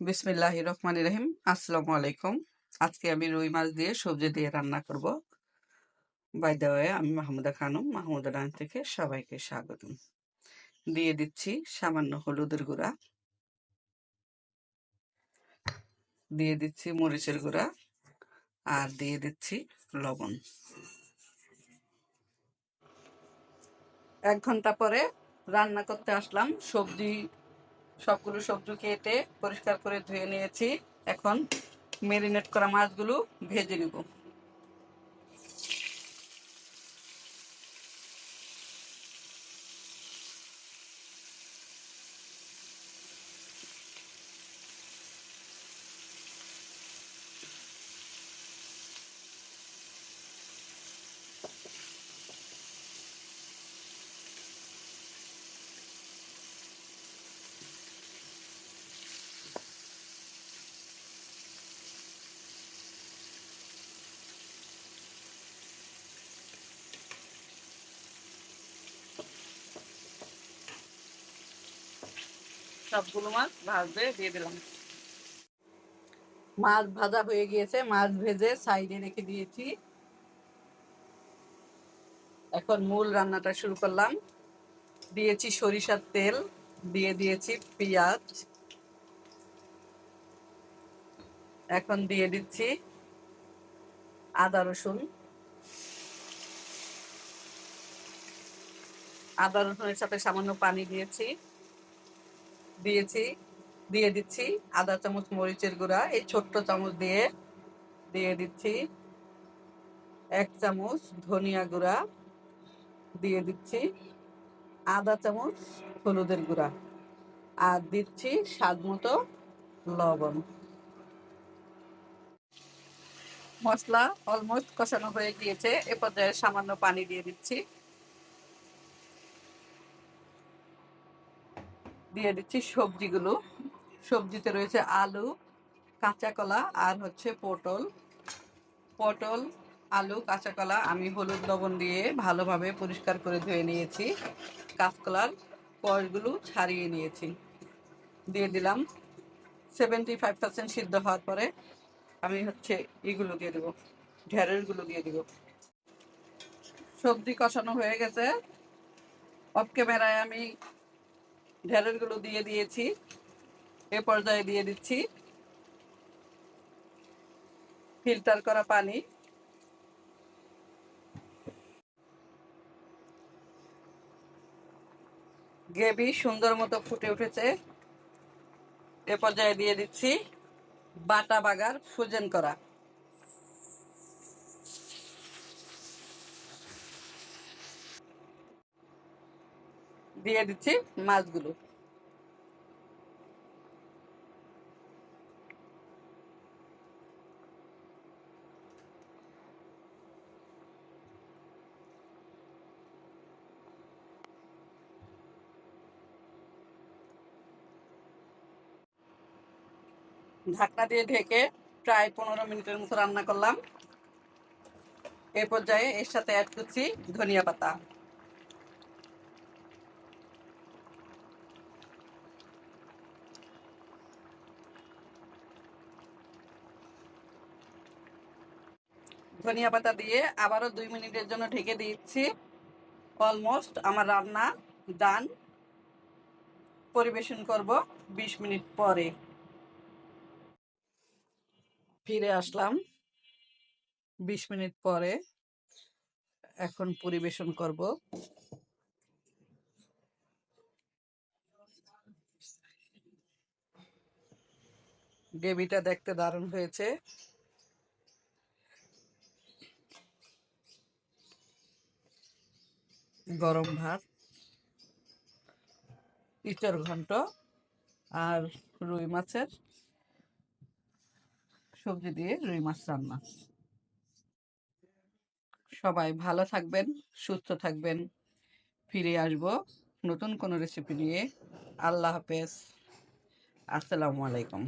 বিসমিল্লাহ রহমান রহিম। আসসালামু আলাইকুম। আজকে আমি রুই মাছ দিয়ে সবজি দিয়ে রান্না করব। বাই দেওয়ায় আমি মাহমুদা খানম, মাহমুদা ডান থেকে সবাইকে স্বাগতম। দিয়ে দিচ্ছি সামান্য হলুদের গুঁড়া। দিয়ে দিচ্ছি মরিচের গুঁড়া। আর দিয়ে দিচ্ছি লবণ। এক ঘণ্টা পরে রান্না করতে আসলাম সবজি সবগুলো সবজি কেটে পরিষ্কার করে ধুয়ে নিয়েছি। এখন মেরিনেট করা মাছগুলো ভেজে নিব। সবগুলো মাছ ভাজতে দিয়ে দিলাম। মাছ ভাজা হয়ে গিয়েছে, মাছ ভেজে সাইডে রেখে দিয়েছি। এখন মূল রান্নাটা শুরু করলাম। দিয়েছি সরিষার তেল, দিয়ে দিয়েছি পেঁয়াজ। এখন দিয়ে দিচ্ছি আদা রসুন। আদা রসুনের সাথে সামান্য পানি দিয়েছি। দিয়েছি, দিয়ে দিচ্ছি। আধা চামচ, মরিচের গুঁড়া, এই ছোট্ট চামচ দিয়ে দিয়ে দিচ্ছি। এক চামচ ধনিয়া গুঁড়া দিয়ে দিচ্ছি। আধা চামচ হলুদের গুঁড়া। আর দিচ্ছি স্বাদ মতো লবণ। মশলা অলমোস্ট কষানো হয়ে গিয়েছে। এ পর্যায়ে সামান্য পানি দিয়ে দিচ্ছি। দিয়ে দিচ্ছি সবজিগুলো। সবজিতে রয়েছে আলু, কাঁচা কলা আর হচ্ছে পটল। পটল, আলু, কাঁচা কলা আমি হলুদ, লবণ দিয়ে ভালোভাবে পরিষ্কার করে ধুয়ে নিয়েছি। কাঁচকলার কষগুলো ছাড়িয়ে নিয়েছি। দিয়ে দিলাম সেভেন্টি ফাইভ পার্সেন্ট সিদ্ধ হওয়ার পরে আমি হচ্ছে এগুলো দিয়ে দেবো, ঢেঁড়সগুলো দিয়ে দেবো। সবজি কষানো হয়ে গেছে। অফ ক্যামেরায় আমি ঢেঁড়সগুলো দিয়ে দিয়েছি। এ পর্যায়ে দিয়ে দিচ্ছি ফিল্টার করা পানি। গ্রেভি সুন্দর মতো ফুটে উঠেছে। এ পর্যায়ে দিয়ে দিচ্ছি বাটা বাগার ফুজেন করা। দিয়ে দিচ্ছি মাছগুলো। ঢাকনা দিয়ে ঢেকে প্রায় পনেরো মিনিটের মতো রান্না করলাম। এ পর্যায়ে এর সাথে অ্যাড করছি ধনিয়া পাতা। ধনিয়া পাতা দিয়ে আবারও দুই মিনিটের জন্য ঢেকে দিচ্ছি। অলমোস্ট আমার রান্না ডান পরিবেশন করব ২০ মিনিট পরে। ফিরে আসলাম ২০ মিনিট পরে। এখন পরিবেশন করব। গ্রেভিটা দেখতে দারুণ হয়েছে। গরম ভাত ইচর ঘন্ট আর রুই মাছের সবজি দিয়ে রুই মাছ রান্না। সবাই ভালো থাকবেন, সুস্থ থাকবেন। ফিরে আসব নতুন কোনো রেসিপি নিয়ে। আল্লাহ হাফেজ। আসসালামু আলাইকুম।